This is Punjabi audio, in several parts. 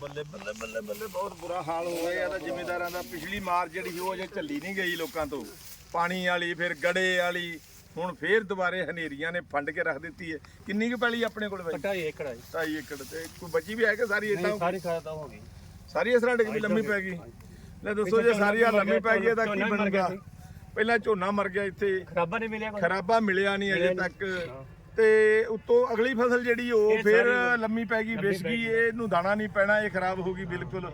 ਬੱਲੇ ਬੱਲੇ ਬੱਲੇ ਬੱਲੇ ਬਹੁਤ ਬੁਰਾ ਹਾਲ ਹੋ ਗਿਆ ਇਹਦਾ ਜ਼ਿਮੀਦਾਰਾਂ ਦਾ। ਪਿਛਲੀ ਮਾਰ ਜਿਹੜੀ ਉਹ ਅਜੇ ਝੱਲੀ ਨਹੀਂ ਗਈ ਲੋਕਾਂ ਤੋਂ। ਪਾਣੀ ਵਾਲੀ ਫਿਰ ਗੜੇ ਵਾਲੀ ਹੁਣ ਫੇਰ ਦੁਬਾਰੇ ਹਨੇਰੀਆਂ ਨੇ ਫੰਡ ਕੇ ਰੱਖ ਦਿੱਤੀ ਹੈ। ਕਿੰਨੀ ਕੁ ਪੈਲੀ ਆਪਣੇ ਕੋਲ ਬਾਈ? ਢਾਈ ਏਕੜ ਹੈ ਜੀ। 2.5 ਏਕੜ ਤੇ ਕੋਈ ਬਚੀ ਵੀ ਹੈ ਕਿ ਸਾਰੀ ਇਦਾਂ ਸਾਰੀ ਖਾਤਾ ਹੋ ਗਈ। ਸਾਰੀ ਇਸ ਤਰ੍ਹਾਂ ਡਿੱਗ ਲੰਮੀ ਪੈ ਗਈ। ਲੈ ਦੱਸੋ ਜੇ ਸਾਰੀ ਆ ਲੰਮੀ ਪੈ ਗਈ ਇਹਦਾ ਕੀ ਬਣੂਗਾ ਪਹਿਲਾਂ ਝੋਨਾ ਮਰ ਗਿਆ ਇੱਥੇ। ਖਰਾਬਾ ਨਹੀਂ ਮਿਲਿਆ ਖਰਾਬਾ ਮਿਲਿਆ ਨਹੀਂ ਅਜੇ ਤੱਕ। ਤੇ ਉਤੋਂ ਅਗਲੀ ਫਸਲ ਜਿਹੜੀ ਉਹ ਫਿਰ ਲੰਮੀ ਪੈ ਗਈ ਵਿਛ ਗਈ। ਇਹਨੂੰ ਦਾਣਾ ਨਹੀਂ ਪੈਣਾ ਇਹ ਖਰਾਬ ਹੋ ਗਈ ਬਿਲਕੁਲ।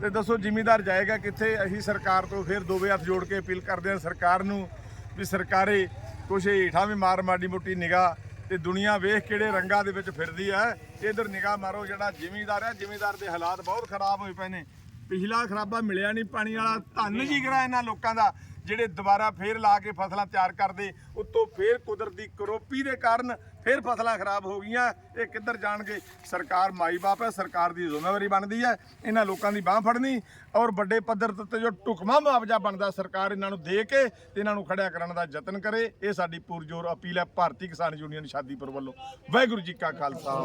ਤੇ ਦੱਸੋ ਜ਼ਿਮੀਦਾਰ ਜਾਏਗਾ ਕਿੱਥੇ? ਅਸੀਂ ਸਰਕਾਰ ਤੋਂ ਫਿਰ ਦੋਵੇਂ ਹੱਥ ਜੋੜ ਕੇ ਅਪੀਲ ਕਰਦੇ ਹਾਂ ਸਰਕਾਰ ਨੂੰ ਵੀ ਸਰਕਾਰੇ ਕੁਛ ਹੇਠਾਂ ਵੀ ਮਾਰ ਮਾੜੀ ਮੋਟੀ ਨਿਗਾਹ ਤੇ ਦੁਨੀਆ ਵੇਖ ਕਿਹੜੇ ਰੰਗਾਂ ਦੇ ਵਿੱਚ ਫਿਰਦੀ ਹੈ। ਇਧਰ ਨਿਗਾਹ ਮਾਰੋ ਜਿਹੜਾ ਜ਼ਿਮੀਦਾਰ ਹੈ ਜ਼ਿਮੀਦਾਰ ਦੇ ਹਾਲਾਤ ਬਹੁਤ ਖਰਾਬ ਹੋਏ ਪਏ ਨੇ। ਪਿਛਲਾ ਖਰਾਬਾ ਮਿਲਿਆ ਨਹੀਂ ਪਾਣੀ ਵਾਲਾ। ਧੰਨ ਜਿਗਰਾ ਇਹਨਾਂ ਲੋਕਾਂ ਦਾ ਜਿਹੜੇ ਦੁਬਾਰਾ ਫੇਰ ਲਾ ਕੇ ਫਸਲਾਂ ਤਿਆਰ ਕਰਦੇ ਉੱਤੋਂ ਫੇਰ ਕੁਦਰਤੀ ਕਰੋਪੀ ਦੇ ਕਾਰਨ ਫੇਰ ਫਸਲਾਂ ਖਰਾਬ ਹੋ ਗਈਆਂ। ਇਹ ਕਿੱਧਰ ਜਾਣਗੇ? ਸਰਕਾਰ ਮਾਈ ਬਾਪ ਹੈ ਸਰਕਾਰ ਦੀ ਜ਼ਿੰਮੇਵਾਰੀ ਬਣਦੀ ਹੈ। ਇਹਨਾਂ ਲੋਕਾਂ ਦੀ ਬਾਹ ਫੜਨੀ ਔਰ ਵੱਡੇ ਪੱਧਰ ਤੇ ਜੋ ਟੁਕਮਾ ਮੁਆਵਜ਼ਾ ਬਣਦਾ ਸਰਕਾਰ ਇਹਨਾਂ ਨੂੰ ਦੇ ਕੇ ਤੇ ਇਹਨਾਂ ਨੂੰ ਖੜਿਆ ਕਰਨ ਦਾ ਯਤਨ ਕਰੇ। ਇਹ ਸਾਡੀ ਪੁਰਜੋਰ ਅਪੀਲ ਹੈ ਭਾਰਤੀ ਕਿਸਾਨ ਯੂਨੀਅਨ ਸ਼ਾਦੀਪੁਰ ਵੱਲੋਂ। ਵਾਹਿਗੁਰੂ ਜੀ ਕਾ ਖਾਲਸਾ।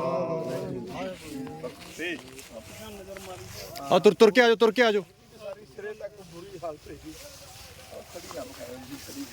ਆ ਤੁਰ ਤੁਰ ਕੇ ਆਜੋ ਤੁਰ ਕੇ ਆਜੋ ਸਾਰੀ ਸਿਰੇ ਤੱਕ ਬੁਰੀ ਹਾਲਤ ਹੈਗੀ ਖੜੀ ਆ ਬਖਾਇਆ ਜੀ ਖੜੀ